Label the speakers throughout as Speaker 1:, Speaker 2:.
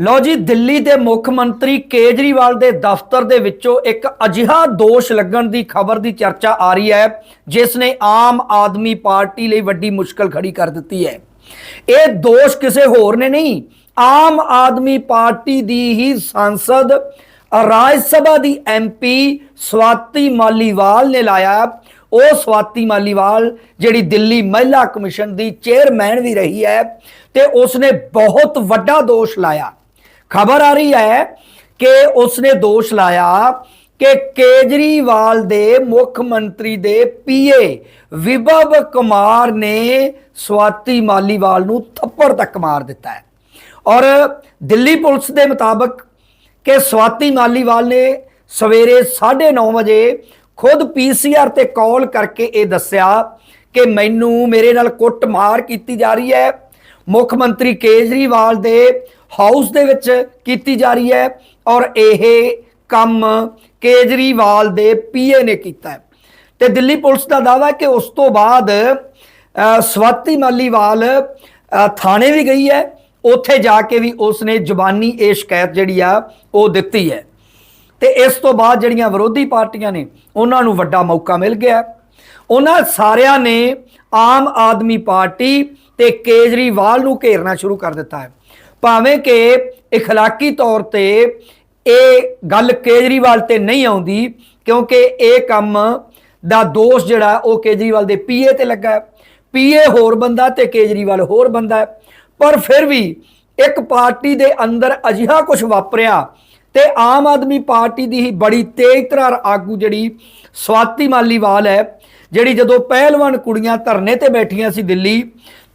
Speaker 1: ਲਓ ਜੀ, ਦਿੱਲੀ ਦੇ ਮੁੱਖ ਮੰਤਰੀ ਕੇਜਰੀਵਾਲ ਦੇ ਦਫ਼ਤਰ ਦੇ ਵਿੱਚੋਂ ਇੱਕ ਅਜਿਹਾ ਦੋਸ਼ ਲੱਗਣ ਦੀ ਖਬਰ ਦੀ ਚਰਚਾ ਆ ਰਹੀ ਹੈ, ਜਿਸ ਨੇ ਆਮ ਆਦਮੀ ਪਾਰਟੀ ਲਈ ਵੱਡੀ ਮੁਸ਼ਕਲ ਖੜੀ ਕਰ ਦਿੱਤੀ ਹੈ। ਇਹ ਦੋਸ਼ ਕਿਸੇ ਹੋਰ ਨੇ ਨਹੀਂ, ਆਮ ਆਦਮੀ ਪਾਰਟੀ ਦੀ ਹੀ ਸੰਸਦ, ਰਾਜ ਸਭਾ ਦੀ ਐਮਪੀ ਸਵਾਤੀ ਮਾਲੀਵਾਲ ਨੇ ਲਾਇਆ। ਉਹ ਸਵਾਤੀ ਮਾਲੀਵਾਲ, ਜਿਹੜੀ ਦਿੱਲੀ ਮਹਿਲਾ ਕਮਿਸ਼ਨ ਦੀ ਚੇਅਰਮੈਨ ਵੀ ਰਹੀ ਹੈ, ਤੇ ਉਸਨੇ ਬਹੁਤ ਵੱਡਾ ਦੋਸ਼ ਲਾਇਆ। ਖਬਰ ਆ ਰਹੀ ਹੈ ਕਿ ਉਸਨੇ ਦੋਸ਼ ਲਾਇਆ ਕਿ ਕੇਜਰੀਵਾਲ ਦੇ ਮੁੱਖ ਮੰਤਰੀ ਦੇ ਪੀਏ ਵਿਭਵ ਕੁਮਾਰ ਨੇ ਸਵਾਤੀ ਮਾਲੀਵਾਲ ਨੂੰ ਥੱਪੜ ਤੱਕ ਮਾਰ ਦਿੱਤਾ ਹੈ। ਔਰ ਦਿੱਲੀ ਪੁਲਿਸ ਦੇ ਮੁਤਾਬਕ ਕਿ ਸਵਾਤੀ ਮਾਲੀਵਾਲ ਨੇ ਸਵੇਰੇ 9:30 ਵਜੇ ਖੁਦ ਪੀਸੀਆਰ ਤੇ ਕਾਲ ਕਰਕੇ ਇਹ ਦੱਸਿਆ ਕਿ ਮੈਨੂੰ ਮੇਰੇ ਨਾਲ ਕੁੱਟਮਾਰ ਕੀਤੀ ਜਾ ਰਹੀ ਹੈ। ਮੁੱਖ ਮੰਤਰੀ ਕੇਜਰੀਵਾਲ ਦੇ ਹਾਊਸ ਦੇ ਵਿੱਚ ਕੀਤੀ ਜਾ ਰਹੀ ਹੈ ਔਰ ਇਹ ਕੰਮ ਕੇਜਰੀਵਾਲ ਦੇ ਪੀਏ ਨੇ ਕੀਤਾ ਹੈ। ਤੇ ਦਿੱਲੀ ਪੁਲਿਸ ਦਾ ਦਾਅਵਾ ਕਿ ਉਸ ਤੋਂ ਬਾਅਦ ਸਵਾਤੀ ਮਾਲੀਵਾਲ ਥਾਣੇ ਵੀ ਗਈ ਹੈ। ਉੱਥੇ ਜਾ ਕੇ ਵੀ ਉਸ ਨੇ ਜ਼ੁਬਾਨੀ ਇਹ ਸ਼ਿਕਾਇਤ ਜਿਹੜੀ ਆ, ਉਹ ਦਿੱਤੀ ਹੈ। ਤੇ ਇਸ ਤੋਂ ਬਾਅਦ ਜਿਹੜੀਆਂ ਵਿਰੋਧੀ ਪਾਰਟੀਆਂ ਨੇ, ਉਹਨਾਂ ਨੂੰ ਵੱਡਾ ਮੌਕਾ ਮਿਲ ਗਿਆ। ਉਹਨਾਂ ਸਾਰਿਆਂ ਨੇ ਆਮ ਆਦਮੀ ਪਾਰਟੀ ਤੇ ਕੇਜਰੀਵਾਲ ਨੂੰ ਘੇਰਨਾ ਸ਼ੁਰੂ ਕਰ ਦਿੱਤਾ ਹੈ। ਭਾਵੇਂ ਕਿ اخلاقی ਤੌਰ ਤੇ ਇਹ ਗੱਲ ਕੇਜਰੀਵਾਲ ਤੇ ਨਹੀਂ ਆਉਂਦੀ ਕਿਉਂਕਿ ਇਹ ਕੰਮ ਦਾ ਦੋਸ਼ ਜਿਹੜਾ ਉਹ ਕੇਜਰੀਵਾਲ ਦੇ ਪੀਏ ਤੇ ਲੱਗਾ ਹੈ ਪੀਏ ਹੋਰ ਬੰਦਾ ਤੇ ਕੇਜਰੀਵਾਲ ਹੋਰ ਬੰਦਾ ਹੈ ਪਰ ਫਿਰ ਵੀ ਇੱਕ ਪਾਰਟੀ ਦੇ ਅੰਦਰ ਅਜਿਹਾ ਕੁਝ ਵਾਪਰਿਆ ਤੇ ਆਮ ਆਦਮੀ ਪਾਰਟੀ ਦੀ ਹੀ ਬੜੀ ਤੇਜ਼ ਤਰਾਰ ਆਗੂ ਜਿਹੜੀ ਸਵਾਤੀ ਮਾਲੀਵਾਲ ਹੈ ਜਿਹੜੀ ਜਦੋਂ ਪਹਿਲਵਾਨ ਕੁੜੀਆਂ ਧਰਨੇ ਤੇ ਬੈਠੀਆਂ ਸੀ ਦਿੱਲੀ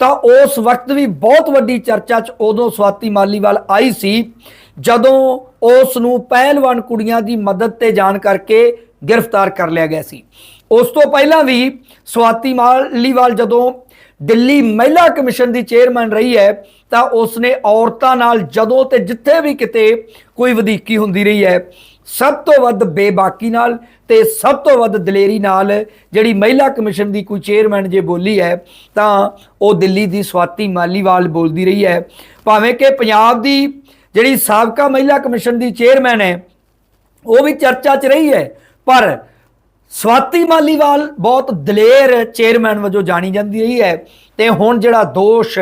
Speaker 1: ਤਾਂ ਉਸ ਵਕਤ ਵੀ ਬਹੁਤ ਵੱਡੀ ਚਰਚਾ 'ਚ ਉਦੋਂ ਸਵਾਤੀ ਮਾਲੀਵਾਲ ਆਈ ਸੀ, ਜਦੋਂ ਉਸ ਨੂੰ ਪਹਿਲਵਾਨ ਕੁੜੀਆਂ ਦੀ ਮਦਦ ਤੇ ਜਾਣ ਕਰਕੇ ਗ੍ਰਿਫਤਾਰ ਕਰ ਲਿਆ ਗਿਆ ਸੀ। ਉਸ ਤੋਂ ਪਹਿਲਾਂ ਵੀ ਸਵਾਤੀ ਮਾਲੀਵਾਲ ਜਦੋਂ ਦਿੱਲੀ ਮਹਿਲਾ ਕਮਿਸ਼ਨ ਦੀ ਚੇਅਰਮੈਨ ਰਹੀ ਹੈ, ਤਾਂ ਉਸਨੇ ਔਰਤਾਂ ਨਾਲ ਜਦੋਂ ਤੇ ਜਿੱਥੇ ਵੀ ਕਿਤੇ ਕੋਈ ਵਧੀਕੀ ਹੁੰਦੀ ਰਹੀ ਹੈ, ਸਭ ਤੋਂ ਵੱਧ ਬੇਬਾਕੀ ਨਾਲ ਤੇ ਸਭ ਤੋਂ ਵੱਧ ਦਲੇਰੀ ਨਾਲ ਜਿਹੜੀ ਮਹਿਲਾ ਕਮਿਸ਼ਨ ਦੀ ਕੋਈ ਚੇਅਰਮੈਨ ਜੇ ਬੋਲੀ ਹੈ, ਤਾਂ ਉਹ ਦਿੱਲੀ ਦੀ ਸਵਾਤੀ ਮਾਲੀਵਾਲ ਬੋਲਦੀ ਰਹੀ ਹੈ। ਭਾਵੇਂ ਕਿ ਪੰਜਾਬ ਦੀ ਜਿਹੜੀ ਸਾਬਕਾ ਮਹਿਲਾ ਕਮਿਸ਼ਨ ਦੀ ਚੇਅਰਮੈਨ ਹੈ, ਉਹ ਵੀ ਚਰਚਾ 'ਚ ਰਹੀ ਹੈ ਪਰ ਸਵਾਤੀ ਮਾਲੀਵਾਲ ਬਹੁਤ ਦਲੇਰ ਚੇਅਰਮੈਨ ਵਜੋਂ ਜਾਣੀ ਜਾਂਦੀ ਰਹੀ ਹੈ ਤੇ ਹੁਣ ਜਿਹੜਾ ਦੋਸ਼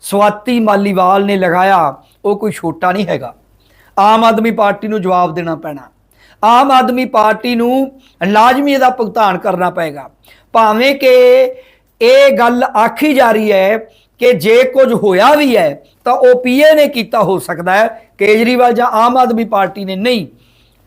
Speaker 1: ਸਵਾਤੀ ਮਾਲੀਵਾਲ ਨੇ ਲਗਾਇਆ, ਉਹ ਕੋਈ ਛੋਟਾ ਨਹੀਂ ਹੈਗਾ। ਆਮ ਆਦਮੀ ਪਾਰਟੀ ਨੂੰ ਜਵਾਬ ਦੇਣਾ ਪੈਣਾ। ਆਮ ਆਦਮੀ ਪਾਰਟੀ ਨੂੰ ਲਾਜ਼ਮੀ ਇਹਦਾ ਭੁਗਤਾਨ ਕਰਨਾ ਪਏਗਾ। ਭਾਵੇਂ ਕਿ ਇਹ ਗੱਲ ਆਖੀ ਜਾ ਰਹੀ ਹੈ ਕਿ ਜੇ ਕੁਝ ਹੋਇਆ ਵੀ ਹੈ, ਤਾਂ ਉਹ ਪੀਏ ਨੇ ਕੀਤਾ ਹੋ ਸਕਦਾ ਹੈ, ਕੇਜਰੀਵਾਲ ਜਾਂ ਆਮ ਆਦਮੀ ਪਾਰਟੀ ਨੇ ਨਹੀਂ।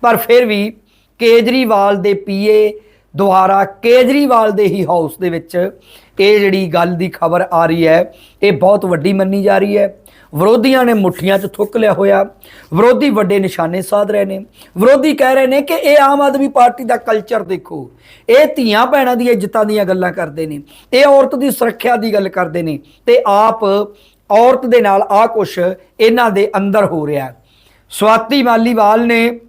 Speaker 1: ਪਰ ਫਿਰ ਵੀ ਕੇਜਰੀਵਾਲ ਦੇ ਪੀਏ ਦੁਆਰਾ ਕੇਜਰੀਵਾਲ ਦੇ ਹੀ ਹਾਊਸ ਦੇ ਵਿੱਚ ਇਹ ਜਿਹੜੀ ਗੱਲ ਦੀ ਖਬਰ ਆ ਰਹੀ ਹੈ, ਇਹ ਬਹੁਤ ਵੱਡੀ ਮੰਨੀ ਜਾ ਰਹੀ ਹੈ। ਵਿਰੋਧੀਆਂ ਨੇ ਮੁੱਠੀਆਂ 'ਚ ਥੁੱਕ ਲਿਆ ਹੋਇਆ। ਵਿਰੋਧੀ ਵੱਡੇ ਨਿਸ਼ਾਨੇ ਸਾਧ ਰਹੇ ਨੇ। ਵਿਰੋਧੀ ਕਹਿ ਰਹੇ ਨੇ ਕਿ ਇਹ ਆਮ ਆਦਮੀ ਪਾਰਟੀ ਦਾ ਕਲਚਰ ਦੇਖੋ। ਇਹ ਧੀਆਂ ਭੈਣਾਂ ਦੀ ਇੱਜ਼ਤਾਂ ਦੀਆਂ ਗੱਲਾਂ ਕਰਦੇ ਨੇ। ਇਹ ਔਰਤ ਦੀ ਸੁਰੱਖਿਆ ਦੀ ਗੱਲ ਕਰਦੇ ਨੇ। ਤੇ ਆਪ ਔਰਤ ਦੇ ਨਾਲ ਆ ਕੁਛ ਇਹਨਾਂ ਦੇ ਅੰਦਰ ਹੋ ਰਿਹਾ ਸਵਾਤੀ ਮਾਲੀਵਾਲ ਨੇ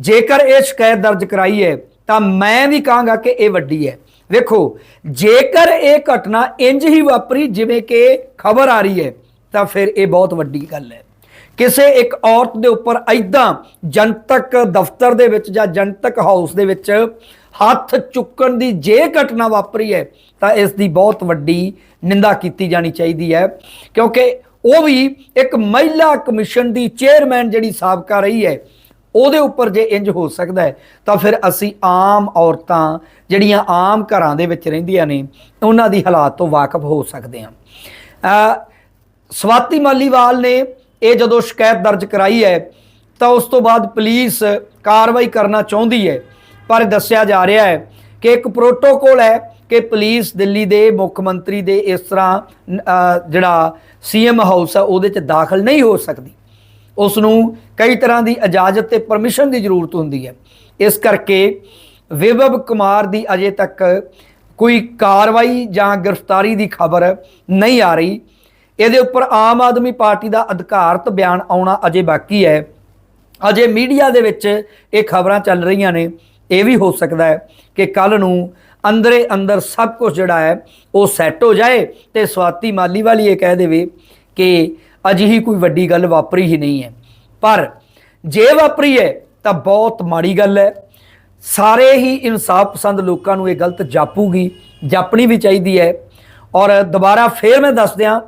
Speaker 1: ਜੇਕਰ ਇਹ ਸ਼ਿਕਾਇਤ ਦਰਜ ਕਰਾਈ ਹੈ, ਤਾਂ ਮੈਂ ਵੀ ਕਹਾਂਗਾ ਕਿ ਇਹ ਵੱਡੀ ਹੈ। ਵੇਖੋ, ਜੇਕਰ ਇਹ ਘਟਨਾ ਇੰਜ ਹੀ ਵਾਪਰੀ ਜਿਵੇਂ ਕਿ ਖਬਰ ਆ ਰਹੀ ਹੈ, ਤਾਂ ਫਿਰ ਇਹ ਬਹੁਤ ਵੱਡੀ ਗੱਲ ਹੈ। ਕਿਸੇ ਇੱਕ ਔਰਤ ਦੇ ਉੱਪਰ ਐਦਾਂ ਜਨਤਕ ਦਫ਼ਤਰ ਦੇ ਵਿੱਚ ਜਾਂ ਜਨਤਕ ਹਾਊਸ ਦੇ ਵਿੱਚ ਹੱਥ ਚੁੱਕਣ ਦੀ ਜੇ ਘਟਨਾ ਵਾਪਰੀ ਹੈ, ਤਾਂ ਇਸ ਦੀ ਬਹੁਤ ਵੱਡੀ ਨਿੰਦਾ ਕੀਤੀ ਜਾਣੀ ਚਾਹੀਦੀ ਹੈ। ਕਿਉਂਕਿ ਉਹ ਵੀ ਇੱਕ ਮਹਿਲਾ ਕਮਿਸ਼ਨ ਦੀ ਚੇਅਰਮੈਨ ਜਿਹੜੀ ਸਾਬਕਾ ਰਹੀ ਹੈ ਉਹਦੇ ਉੱਪਰ ਜੇ ਇੰਜ ਹੋ ਸਕਦਾ ਹੈ ਤਾਂ ਫਿਰ ਅਸੀਂ ਆਮ ਔਰਤਾਂ ਜਿਹੜੀਆਂ ਆਮ ਘਰਾਂ ਦੇ ਵਿੱਚ ਰਹਿੰਦੀਆਂ ਨੇ ਉਹਨਾਂ ਦੀ ਹਾਲਾਤ ਤੋਂ ਵਾਕਿਫ ਹੋ ਸਕਦੇ ਹਾਂ। ਸਵਾਤੀ ਮਾਲੀਵਾਲ ਨੇ ਇਹ ਜਦੋਂ ਸ਼ਿਕਾਇਤ ਦਰਜ ਕਰਾਈ ਹੈ ਤਾਂ ਉਸ ਤੋਂ ਬਾਅਦ ਪੁਲਿਸ ਕਾਰਵਾਈ ਕਰਨਾ ਚਾਹੁੰਦੀ ਹੈ ਪਰ ਦੱਸਿਆ ਜਾ ਰਿਹਾ ਹੈ ਕਿ ਇੱਕ ਪ੍ਰੋਟੋਕੋਲ ਹੈ ਕਿ ਪੁਲਿਸ ਦਿੱਲੀ ਦੇ ਮੁੱਖ ਮੰਤਰੀ ਦੇ ਇਸ ਤਰ੍ਹਾਂ ਅ, ਜਿਹੜਾ ਸੀਐਮ ਹਾਊਸ ਹੈ ਉਹਦੇ 'ਚ ਦਾਖਲ ਨਹੀਂ ਹੋ ਸਕਦੀ। ਉਸ ਨੂੰ ਕਈ ਤਰ੍ਹਾਂ ਦੀ ਇਜਾਜ਼ਤ ਤੇ ਪਰਮਿਸ਼ਨ ਦੀ ਜ਼ਰੂਰਤ ਹੁੰਦੀ ਹੈ। ਇਸ ਕਰਕੇ ਵਿਭਵ ਕੁਮਾਰ ਦੀ ਅਜੇ ਤੱਕ ਕੋਈ ਕਾਰਵਾਈ ਜਾਂ ਗ੍ਰਿਫਤਾਰੀ ਦੀ ਖਬਰ ਨਹੀਂ ਆ ਰਹੀ। ਇਹਦੇ ਉੱਪਰ ਆਮ ਆਦਮੀ ਪਾਰਟੀ ਦਾ ਅਧਿਕਾਰਤ ਬਿਆਨ ਆਉਣਾ ਅਜੇ ਬਾਕੀ ਹੈ। ਅਜੇ ਮੀਡੀਆ ਦੇ ਵਿੱਚ ਇਹ ਖਬਰਾਂ ਚੱਲ ਰਹੀਆਂ ਨੇ। ਇਹ ਵੀ ਹੋ ਸਕਦਾ ਹੈ ਕਿ ਕੱਲ ਨੂੰ ਅੰਦਰੇ ਅੰਦਰ ਸਭ ਕੁਝ ਜਿਹੜਾ ਹੈ, ਉਹ ਸੈੱਟ ਹੋ ਜਾਏ ਤੇ ਸਵਾਤੀ ਮਾਲੀ ਵਾਲੀ ਇਹ ਕਹਿ ਦੇਵੇ ਕਿ ਅਜਿਹੀ ਕੋਈ ਵੱਡੀ ਗੱਲ ਵਾਪਰੀ ਹੀ ਨਹੀਂ ਹੈ। ਪਰ ਜੇ ਵਾਪਰੀ ਹੈ, ਤਾਂ ਬਹੁਤ ਮਾੜੀ ਗੱਲ ਹੈ। ਸਾਰੇ ਹੀ ਇਨਸਾਫ ਪਸੰਦ ਲੋਕਾਂ ਨੂੰ ਇਹ ਗਲਤ ਜਾਪੂਗੀ, ਜਾਪਣੀ ਵੀ ਚਾਹੀਦੀ ਹੈ। ਔਰ ਦੁਬਾਰਾ ਫੇਰ ਮੈਂ ਦੱਸ ਦਿਆਂ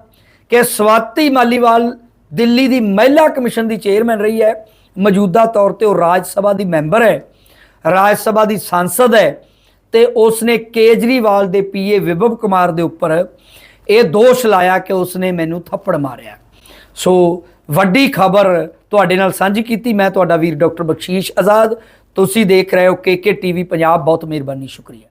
Speaker 1: ਕਿ ਸਵਾਤੀ ਮਾਲੀਵਾਲ ਦਿੱਲੀ ਦੀ ਮਹਿਲਾ ਕਮਿਸ਼ਨ ਦੀ ਚੇਅਰਮੈਨ ਰਹੀ ਹੈ। ਮੌਜੂਦਾ ਤੌਰ ਤੇ ਉਹ ਰਾਜ ਸਭਾ ਦੀ ਮੈਂਬਰ ਹੈ, ਰਾਜ ਸਭਾ ਦੀ ਸੰਸਦ ਹੈ ਤੇ ਉਸਨੇ ਕੇਜਰੀਵਾਲ ਦੇ ਪੀਏ ਵਿਭਵ ਕੁਮਾਰ ਦੇ ਉੱਪਰ ਇਹ ਦੋਸ਼ ਲਾਇਆ ਕਿ ਉਸਨੇ ਮੈਨੂੰ ਥੱਪੜ ਮਾਰਿਆ। ਸੋ ਵੱਡੀ ਖਬਰ ਤੁਹਾਡੇ ਨਾਲ ਸਾਂਝੀ ਕੀਤੀ ਮੈਂ ਤੁਹਾਡਾ ਵੀਰ ਡਾਕਟਰ ਬਖਸ਼ੀਸ਼ ਆਜ਼ਾਦ। ਤੁਸੀਂ ਦੇਖ ਰਹੇ ਹੋ ਕੇਕੇ ਟੀਵੀ ਪੰਜਾਬ, ਬਹੁਤ ਮਿਹਰਬਾਨੀ, ਸ਼ੁਕਰੀਆ।